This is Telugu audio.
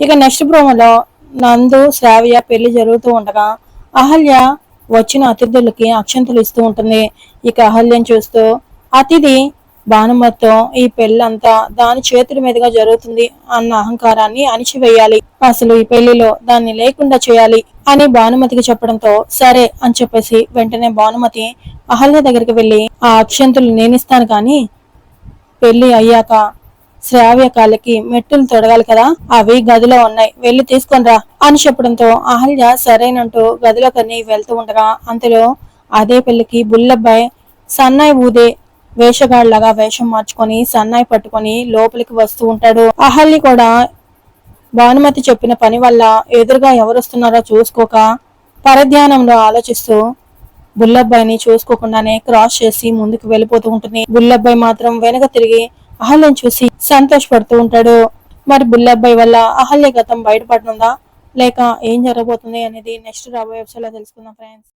ఇక నెక్స్ట్ ప్రోమోలో నందు శ్రావ్య పెళ్ళి జరుగుతూ ఉండగా అహల్య వచ్చిన అతిథులకి అక్షంతలు ఇస్తూ ఉంటుంది. ఇక అహల్యం చూస్తూ అతిథి భానుమతితో ఈ పెళ్ళంతా దాని చేతుల మీదుగా జరుగుతుంది అన్న అహంకారాన్ని అణిచివేయాలి. అసలు ఈ పెళ్ళిలో దాన్ని లేకుండా చేయాలి అని భానుమతికి చెప్పడంతో సరే అని చెప్పేసి వెంటనే భానుమతి అహల్య దగ్గరికి వెళ్ళి ఆ అక్షంతులు నేనిస్తాను కానీ పెళ్ళి అయ్యాక శ్రావ్య కాళ్ళకి మెట్టులు తొడగాలి కదా? అవి గదిలో ఉన్నాయి. వెళ్ళి తీసుకొనిరా అని చెప్పడంతో అహల్య సరేనంటూ గదిలోకని వెళ్తూ ఉండగా అంతలో అదే పెళ్ళికి బుల్లబ్బాయి సన్నాయి ఊదే వేషగాళ్ళాగా వేషం మార్చుకొని సన్నాయి పట్టుకొని లోపలికి వస్తూ ఉంటాడు. అహల్య కూడా భానుమతి చెప్పిన పని వల్ల ఎదురుగా ఎవరొస్తున్నారో చూసుకోక పరధ్యానంలో ఆలోచిస్తూ బుల్లబ్బాయిని చూసుకోకుండానే క్రాస్ చేసి ముందుకు వెళ్ళిపోతూ ఉంటుంది. బుల్లబ్బాయి మాత్రం వెనక తిరిగి అహల్యను చూసి సంతోషపడుతూ ఉంటాడు. మరి బుల్లబ్బాయి వల్ల అహల్య గతం బయటపడుతుందా లేక ఏం జరగబోతుంది అనేది నెక్స్ట్ రాబోయే ఎపిసోడ్లో తెలుసుకుందాం ఫ్రెండ్స్